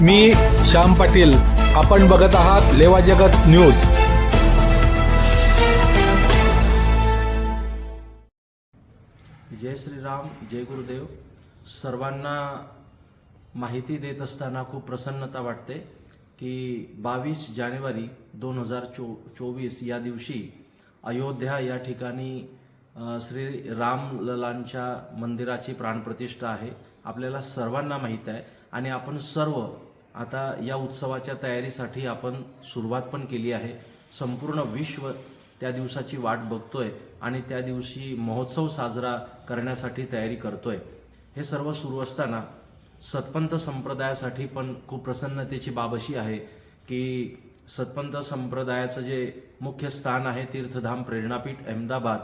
मी श्याम पाटील. आपण बघत आहात लेवा जगत न्यूज. जय श्रीराम जय गुरुदेव. सर्वांना माहिती देत असताना खूप प्रसन्नता वाटते की बावीस जानेवारी दोन हजार चो चोवीस या दिवशी अयोध्या या ठिकाणी श्री रामललांच्या मंदिराची प्राणप्रतिष्ठा आहे. आपल्याला सर्वांना माहीत आहे आणि आपण सर्व आता या उत्सवाच्या तयारीसाठी आपण सुरुवात पण केली आहे. संपूर्ण विश्व त्या दिवसाची वाट बघतोय आणि त्या दिवशी महोत्सव साजरा करण्यासाठी तयारी करतोय. हे सर्व सुरू असताना सतपंथ संप्रदायासाठी पण खूप प्रसन्नतेची बाब अशी आहे की सतपंथ संप्रदायाचं जे मुख्य स्थान आहे तीर्थधाम प्रेरणापीठ अहमदाबाद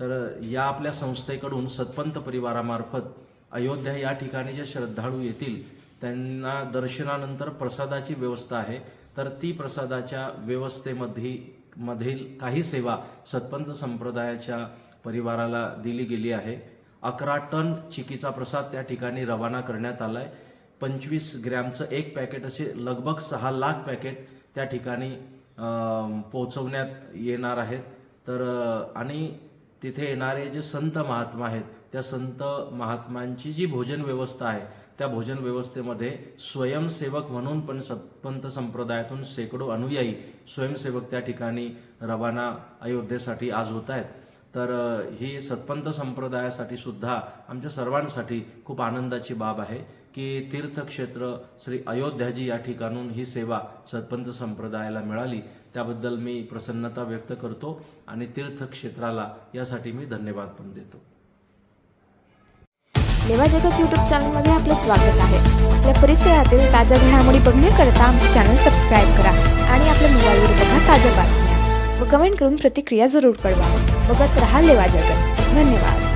तर या आपल्या संस्थेकडून सतपंथ परिवारामार्फत अयोध्या या ठिकाणी जे श्रद्धाळू येतील त्यांना दर्शनानंतर प्रसादाची व्यवस्था आहे. तर ती प्रसादाच्या व्यवस्थेमध्ये मधील काही सेवा सतपंच संप्रदायाच्या परिवाराला दिली गेली आहे. अकरा टन चिकीचा प्रसाद त्या ठिकाणी रवाना करण्यात आलाय. पंचवीस ग्रॅमचं एक पॅकेट असे लगभग सहा लाख पॅकेट त्या ठिकाणी पोहोचवण्यात येणार आहेत. तर आणि तिथे येणारे जे संत महात्मा आहेत त्या संत महात्मांची जी भोजन व्यवस्था आहे त्या भोजन व्यवस्थेमध्ये स्वयंसेवक म्हणून पण सतपंथ संप्रदायातून शेकडो अनुयायी स्वयंसेवक त्या ठिकाणी रवाना अयोध्येसाठी आज होत आहेत. तर ही सत्पंत संप्रदायासाठी सुद्धा आमच्या सर्वांसाठी खूप आनंदाची बाब आहे. की तीर्थक्षेत्र श्री अयोध्याजी या ठिकाणून ही सेवा सतपंथ संप्रदायाला मिळाली. त्याबद्दल मी प्रसन्नता व्यक्त करतो आणि तीर्थक्षेत्राला यासाठी मी धन्यवाद पण देतो. लेवा जगत यूट्यूब चॅनलमध्ये आपलं स्वागत आहे. आपल्या परिसरातील ताज्या घडामोडी बघण्याकरता आमचे चॅनल सबस्क्राईब करा आणि आपल्या मोबाईलवर बघा ताज्या बातम्या व कमेंट करून प्रतिक्रिया जरूर कळवा. बघत राहा लेवा जगत. धन्यवाद.